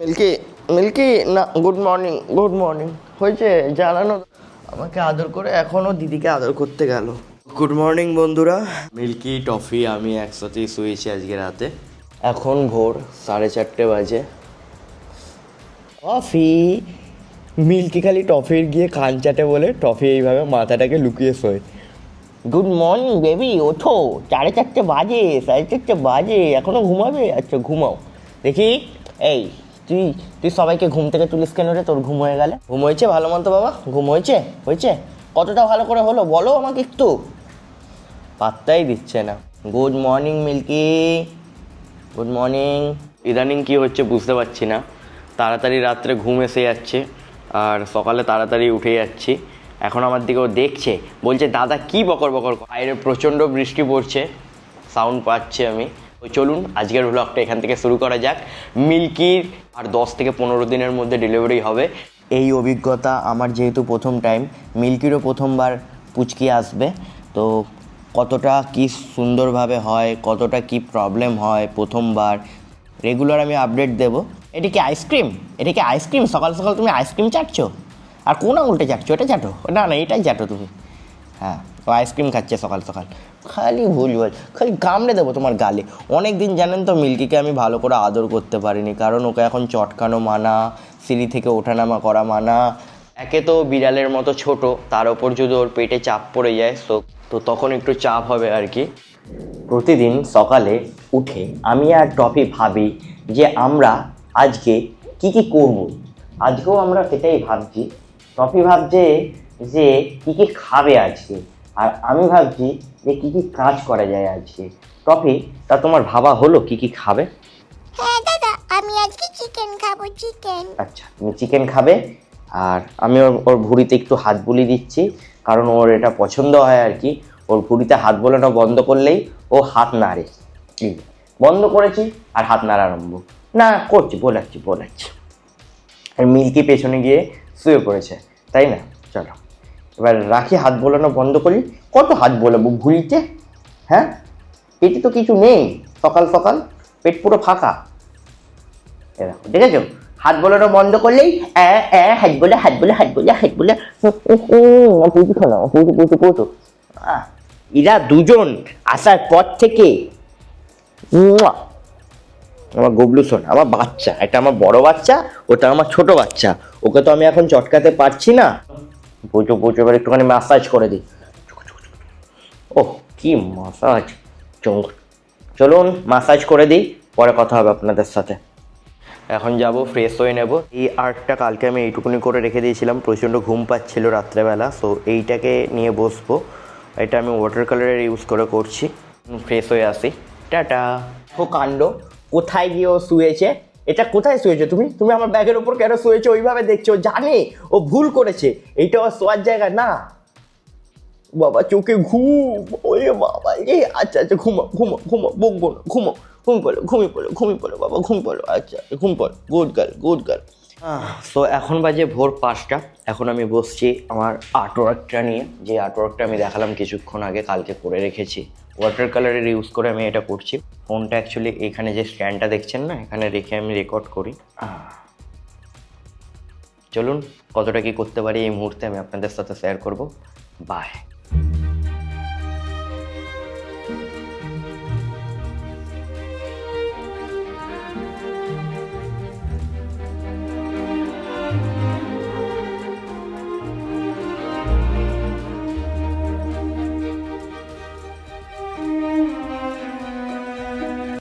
Milky Milky না good morning good morning হয়েছে জানানো আমাকে আদর করে এখনও দিদিকে আদর করতে গেল। গুড মর্নিং বন্ধুরা। মিল্কি টফি আমি একসাথেই শুয়েছি আজকে রাতে। এখন ভোর সাড়ে চারটে বাজে। টফি। মিল্কি খালি টফির গিয়ে কান চাটে বলে টফি এইভাবে মাথাটাকে লুকিয়ে শোয়। গুড মর্নিং বেবি ওঠো। সাড়ে চারটে বাজে সাড়ে চারটে বাজে এখনও ঘুমাবে? আচ্ছা ঘুমাও। দেখি এই তুই তুই সবাইকে ঘুম থেকে তুলিস কেন রে? তোর ঘুম হয়ে গেলে। ঘুম হয়েছে? ভালো মতো বাবা? ঘুম হয়েছে? হয়েছে? কতটা ভালো করে হলো? বলো আমাকে একটু। পাত্তাই দিচ্ছে না। Good morning, Milky. Good morning. ইদানিং কি হচ্ছে বুঝতে পারছি না। তাড়াতাড়ি রাত্রে ঘুম এসে যাচ্ছে, আর সকালে তাড়াতাড়ি উঠে যাচ্ছি। এখন আমার দিকেও দেখছে। বলছে, দাদা, কি বকর বকর? বাইরে প্রচণ্ড বৃষ্টি পড়ছে। সাউন্ড পাচ্ছি আমি। তো চলুন, আজকের ব্লগটা এখান থেকে শুরু করা যাক। মিল্কির আর দশ থেকে পনেরো দিনের মধ্যে ডেলিভারি হবে। এই অভিজ্ঞতা আমার যেহেতু প্রথম টাইম মিল্কিরও প্রথমবার পুচকি আসবে। তো কতটা কি সুন্দরভাবে হয়, কতটা কি প্রবলেম হয় প্রথমবার রেগুলার আমি আপডেট দেব। এটা কি আইসক্রিম এটা কি আইসক্রিম সকাল সকাল তুমি আইসক্রিম চাটছো? আর কোন আঙুলটা চাটছো? এটা চাটো? না না, এটাই চাটো তুমি। হ্যাঁ। আইসক্রিম খাচ্ছে সকাল সকাল। খালি ভুল ভুল খালি কামড়ে দেবো তোমার গালে। অনেক দিন জানেন তো মিল্কিকে আমি ভালো করে আদর করতে পারিনি, কারণ ওকে এখন চটকানো মানা, সিঁড়ি থেকে ওঠানামা করা মানা। একে তো বিড়ালের মতো ছোট, তার ওপর যদি ওর পেটে চাপ পড়ে যায় সো তো তখন একটু চাপ হবে আর কি। প্রতিদিন সকালে উঠে আমি আর টপি ভাবি যে আমরা আজকে কি কি করব। আজকেও আমরা সেটাই ভাবছি। টপি ভাবছে যে কি কি খাবে আজকে। আর আমি ভাবছি যে কি কি কাজ করা যায় আজকে। টপি তা তোমার ভাবা হলো কি কি খাবে? হ্যাঁ দাদা আমি আজকে চিকেন খাব চিকেন আচ্ছা তুমি চিকেন খাবে আর আমি ওর ওর ভুঁড়িতে একটু হাত বুলিয়ে দিচ্ছি কারণ ওর এটা পছন্দ হয় আর কি। ওর ভুঁড়িতে হাত বোলানো বন্ধ করলেই ও হাত নাড়ে। বন্ধ করেছি আর হাত নাড়া আরম্ভ। না করছি বোলাচ্ছি বোলাচ্ছি। আর মিল্কি পেছনে গিয়ে শুয়ে পড়েছে তাই না? চলো। এবার রাখি হাত বোলানো বন্ধ করি কত হাত বোলাবো ভুঁড়িতে হ্যাঁ পেটে তো কিছু নেই সকাল সকাল পেট পুরো ফাঁকা এ দেখো দেখেছ হাত বোলানো বন্ধ করলেই হাত বলে হাত বলে হাত বলে হাত বলে এরা দুজন আসার পর থেকে। আমার গবলু শোন আমার বাচ্চা এটা আমার বড় বাচ্চা ওটা আমার ছোট বাচ্চা ওকে তো আমি এখন চটকাতে পারছি না পুজো পুজো এবার একটুখানি ম্যাসাজ করে দিই। ওহ কি ম্যাসাজ মাসাজ চলুন মাসাজ করে দিই পরে কথা হবে আপনাদের সাথে। এখন যাব ফ্রেশ হয়ে নেব। এই আর্টটা কালকে আমি এইটুকুনি করে রেখে দিয়েছিলাম প্রচণ্ড ঘুম পাচ্ছিল রাত্রেবেলা সো এইটাকে নিয়ে বসবো। এটা আমি ওয়াটার কালারের ইউজ করে করছি। ফ্রেশ হয়ে আসি। টাটা! ও কাণ্ড কোথায় গিয়ে ও শুয়েছে? এটা কোথায় শুয়েছো তুমি? তুমি আমার ব্যাগের ওপর কেন শুয়েছো? ওইভাবে দেখছ? জানে, ও ভুল করেছে। এইটা ওর শোয়ার জায়গা না। বাবা, চোখে ঘুম। ওরে বাবা রে আচ্ছা আচ্ছা ঘুমো ঘুমো ঘুমো বকবো না ঘুমো। ঘুম পড়ো ঘুমিয়ে পড়ো ঘুমিয়ে পড়ো, বাবা, ঘুম পড়ো আচ্ছা ঘুম পড়ো। Good girl good girl so এখন বাজে ভোর পাঁচটা। এখন আমি বসছি আমার আর্টওয়ার্কটা নিয়ে। যে আর্টওয়ার্কটা আমি দেখালাম কিছুক্ষণ আগে, কালকে করে রেখেছি। ওয়াটার কালারের ইউজ করে আমি এটা করছি। ফোনটা অ্যাকচুয়ালি এখানে যে স্ট্যান্ডটা দেখছেন না এখানে রেখে আমি রেকর্ড করি। চলুন কতটা কি করতে পারি এই মুহূর্তে আমি আপনাদের সাথে শেয়ার করব। বাই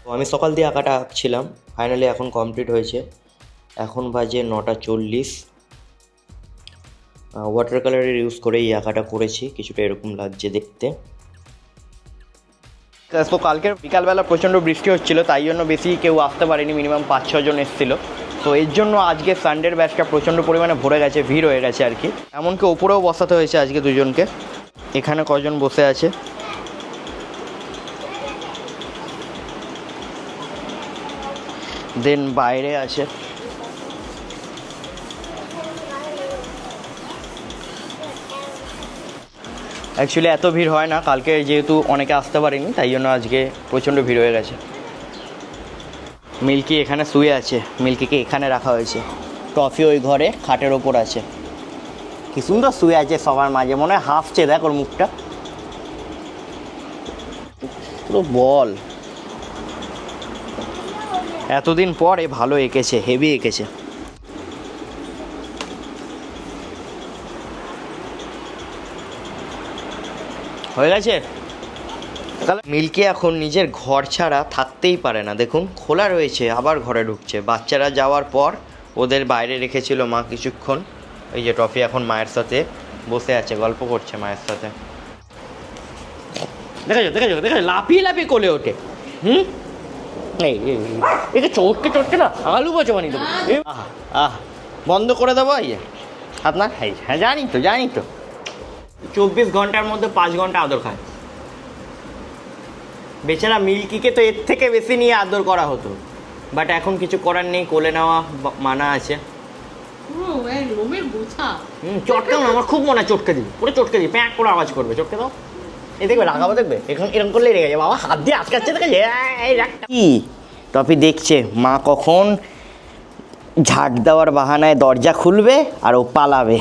তো আমি সকাল দিয়ে আঁকাটা আঁকছিলাম। ফাইনালি এখন কমপ্লিট হয়েছে। এখন বাজে নটা চল্লিশ। ওয়াটার কালারের ইউজ করে এই আঁকাটা করেছি। কিছুটা এরকম লাগছে দেখতে। তো কালকের বিকালবেলা প্রচণ্ড বৃষ্টি হচ্ছিল, তাই জন্য বেশি কেউ আসতে পারেনি। মিনিমাম পাঁচ ছজন এসেছিল। তো এর জন্য আজকে সানডের ব্যাচটা প্রচণ্ড পরিমাণে ভরে গেছে, ভিড় হয়ে গেছে আর কি। এমনকি ওপরেও বসাতে হয়েছে আজকে দুজনকে। এখানে কজন বসে আছে? দেন বাইরে আছে। অ্যাকচুয়ালি এত ভিড় হয় না, কালকে যেহেতু অনেকে আসতে পারেনি, তাই জন্য আজকে প্রচণ্ড ভিড় হয়ে গেছে। মিল্কি এখানে শুয়ে আছে, মিল্কিকে এখানে রাখা হয়েছে। টফি ওই ঘরে, খাটের ওপর আছে। কি সুন্দর শুয়ে আছে সবার মাঝে, মনে হয় হাফছে দেখ ওর মুখটা। পুরো বল। এতদিন পর এ ভালো এঁকেছে হেভি এঁকেছে। হয়ে গেছে? মিল্কি এখন নিজের ঘর ছাড়া থাকতেই পারে না। দেখুন, খোলা রয়েছে, আবার ঘরে ঢুকছে। বাচ্চারা যাওয়ার পর ওদের বাইরে রেখেছিল মা কিছুক্ষণ। এই যে টফি এখন মায়ের সাথে বসে আছে, গল্প করছে মায়ের সাথে। দেখেছ দেখেছ দেখেছ? লাফিয়ে লাফিয়ে কোলে ওঠে। হুম? এই একে চটকে চটকে না আলু বচে বানিয়ে দেবো। আহা। বন্ধ করে দেবো এই যে। আপনার হ্যাঁ হ্যাঁ জানি তো জানি তো। চব্বিশ ঘণ্টার মধ্যে পাঁচ ঘণ্টা আদর খায়। বেচারা মিল্কিকে তো এর থেকে বেশি নিয়ে আদর করা হতো। বাট এখন কিছু করার নেই কোলে নেওয়া মানা আছে। হুম চটকাও না আমার খুব মনে হয় চটকে দিবি। পুরো চটকে দিবি প্যাঁক করে আওয়াজ করবে চটকে দাও। দেখবে এখন এরকম করলেই রেগে যাবে। বাবা, হাত দিয়ে দেখে কি? টপি দেখছে, মা কখন ঝাড় দেওয়ার বাহানায় দরজা খুলবে আর ও পালাবে।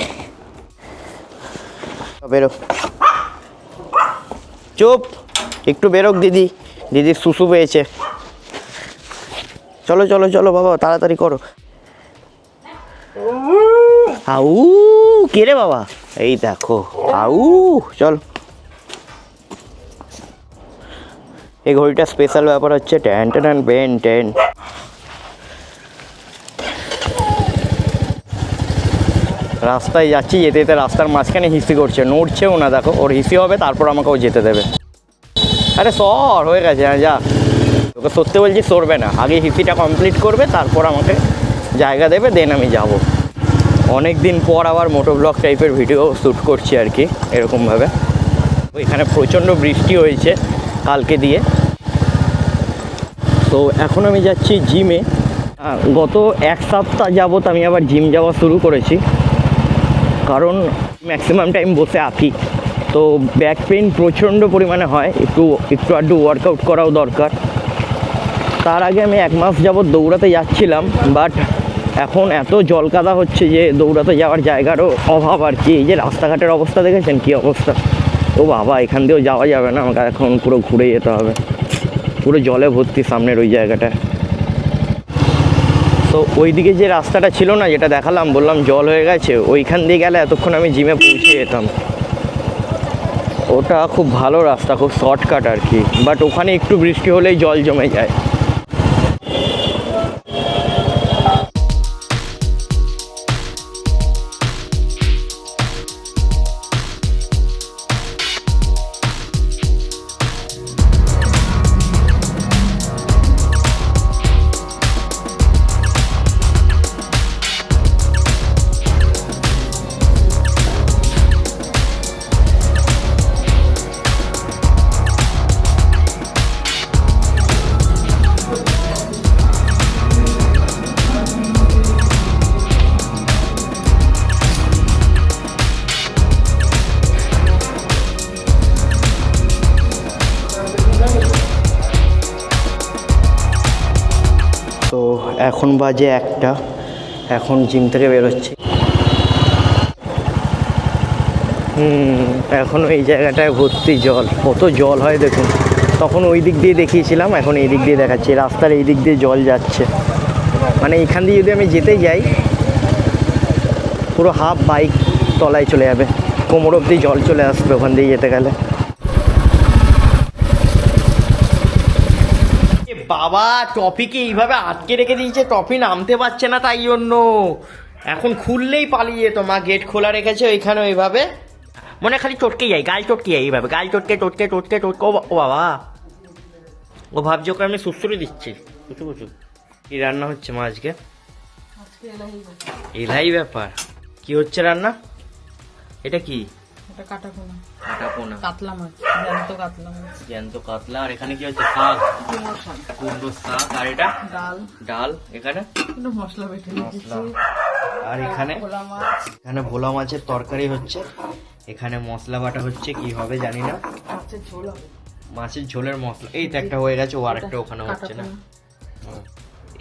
বেরো। চুপ। একটু বেরোক দিদি। দিদি শুশু পেয়েছে। চলো চলো চলো বাবা, তাড়াতাড়ি করো। আউ, কে রে বাবা? এই দেখো। আউ, চল। এই ঘড়িটা স্পেশাল ব্যাপার হচ্ছে ট্যান ট্যান বেন টেন রাস্তায় যাচ্ছি, যেতে যেতে রাস্তার মাঝখানে হিসি করছে। নড়ছেও না, দেখো, ওর হিসি হবে, তারপর আমাকেও যেতে দেবে। আরে সর, হয়ে গেছে হ্যাঁ যা। তোকে সত্যি বলছি, সরবে না। আগে হিসিটা কমপ্লিট করবে, তারপর আমাকে জায়গা দেবে দেন আমি যাব। অনেক দিন পর আবার মোটো ব্লগ টাইপের ভিডিও শ্যুট করছি আর কি, এরকমভাবে। এখানে প্রচণ্ড বৃষ্টি হয়েছে, কালকে দিয়ে। তো এখন আমি যাচ্ছি জিমে। গত এক সপ্তাহ যাবত আমি আবার জিম যাওয়া শুরু করেছি। কারণ ম্যাক্সিমাম টাইম বসে আঁকি তো ব্যাক পেইন প্রচণ্ড পরিমাণে হয়। একটু একটু আধটু ওয়ার্কআউট করাও দরকার। তার আগে আমি এক মাস যাবৎ দৌড়াতে যাচ্ছিলাম বাট এখন এত জলকাদা হচ্ছে যে দৌড়াতে যাওয়ার জায়গারও অভাব আর কি। এই যে রাস্তাঘাটের অবস্থা দেখেছেন কি অবস্থা? ও বাবা, এখান দিয়েও যাওয়া যাবে না। আমাকে এখন পুরো ঘুরে যেতে হবে। পুরো জলে ভর্তি সামনের ওই জায়গাটা। তো ওইদিকে যে রাস্তাটা ছিল না, যেটা দেখালাম, বললাম জল হয়ে গেছে, ওইখান দিয়ে গেলে এতক্ষণ আমি জিমে পৌঁছে যেতাম। ওটা খুব ভালো রাস্তা, খুব শর্টকাট আর কি। বাট ওখানে একটু বৃষ্টি হলেই জল জমে যায়। এখন বাজে একটা। এখন জিম থেকে বেরোচ্ছি। হুম, এখন এই জায়গাটায় ভর্তি জল। কত জল হয় দেখুন। তখন ওই দিক দিয়ে দেখিয়েছিলাম, এখন এই দিক দিয়ে দেখাচ্ছি। রাস্তার এই দিক দিয়ে জল যাচ্ছে। মানে এখান দিয়ে যদি আমি যেতে যাই, পুরো হাফ বাইক তলায় চলে যাবে। কোমর অবধি জল চলে আসবে ওখান দিয়ে যেতে গেলে এ বাবা টপিকে এইভাবে আটকে রেখে দিয়েছে টপি নামতে পারছে না তাই জন্য। এখন খুললেই পালিয়ে যেত মা গেট খোলা রেখেছে ওইখানে ওইভাবে। মনে খালি চটকে যাই গাল টটকে যাই এইভাবে গাল চটকে চটকে চটকে চটকে। ও বাবা ও ভাবছে ওকে আমি সুস্থরি দিচ্ছি। বুঝু কুচু কি রান্না হচ্ছে মা আজকে? আজকে এলাই ব্যাপার। কি হচ্ছে রান্না? এটা কি? এটা কাটা পোনা। কাটা পোনা। কাতলা মাছ জ্যান্ত কাতলা মাছ। জ্যান্ত কাতলা। আর এখানে কি হচ্ছে? শাক। কুমড়ো শাক। আর এটা? ডাল। ডাল। এখানে? একটু মশলা বেটে মশলা। আর এখানে? খোলা মাছ। এখানে ভোলা মাছের তরকারি হচ্ছে। এখানে মশলা বাটা হচ্ছে। কি হবে জানি না। মাছের ঝোল হবে। মাছের ঝোলের মশলা। এই তো একটা হয়ে গেছে। ও আরেকটা ওখানে হচ্ছে না?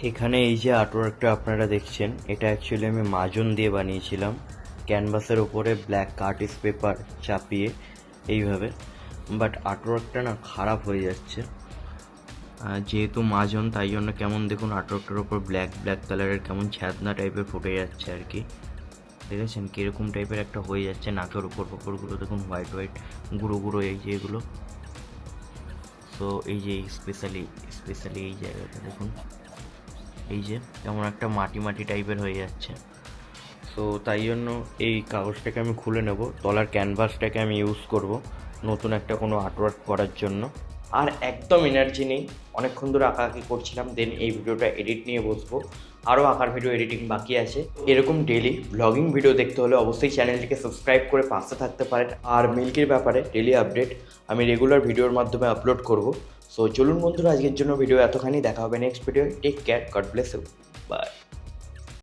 এখানে এই যে আর্টওয়ার্কটা আপনারা দেখছেন এটা অ্যাকচুয়ালি আমি মাজন দিয়ে বানিয়েছিলাম। ক্যানভাসের ওপরে ব্ল্যাক আর্টিস্ট পেপার চাপিয়ে এইভাবে। বাট আর্টওয়ার্কটা না খারাপ হয়ে যাচ্ছে। যেহেতু মাজন, তাই জন্য কেমন দেখুন আর্টওয়ার্কটার ওপর ব্ল্যাক ব্ল্যাক কালারের কেমন ছ্যাদনা টাইপের ফুটে যাচ্ছে আর কি। দেখেছেন কীরকম টাইপের একটা হয়ে যাচ্ছে, নাকের উপর উপরগুলো দেখুন হোয়াইট হোয়াইট গুঁড়ো গুঁড়ো এই যে এগুলো। তো এই যে স্পেশালি স্পেশালি এই জায়গাটা দেখুন। এই যে কেমন একটা মাটি মাটি টাইপের হয়ে যাচ্ছে। তো তাই জন্য এই কাগজটাকে আমি খুলে নেব। তলার ক্যানভাসটাকে আমি ইউজ করব নতুন একটা কোনো আর্টওয়ার্ক করার জন্য। আর একদম এনার্জি নেই। অনেকক্ষণ ধরে আঁকাআঁকি করছিলাম দেন এই ভিডিওটা এডিট নিয়ে বসবো। আরও আঁকার ভিডিও এডিটিং বাকি আছে। এরকম ডেলি ব্লগিং ভিডিও দেখতে হলে অবশ্যই চ্যানেলটিকে সাবস্ক্রাইব করে পাশে থাকতে পারেন। আর মিল্কির ব্যাপারে ডেলি আপডেট আমি রেগুলার ভিডিওর মাধ্যমে আপলোড করব। সো চলুন বন্ধুরা, আজকের জন্য ভিডিও এতখানি। দেখা হবে next video take care God bless you bye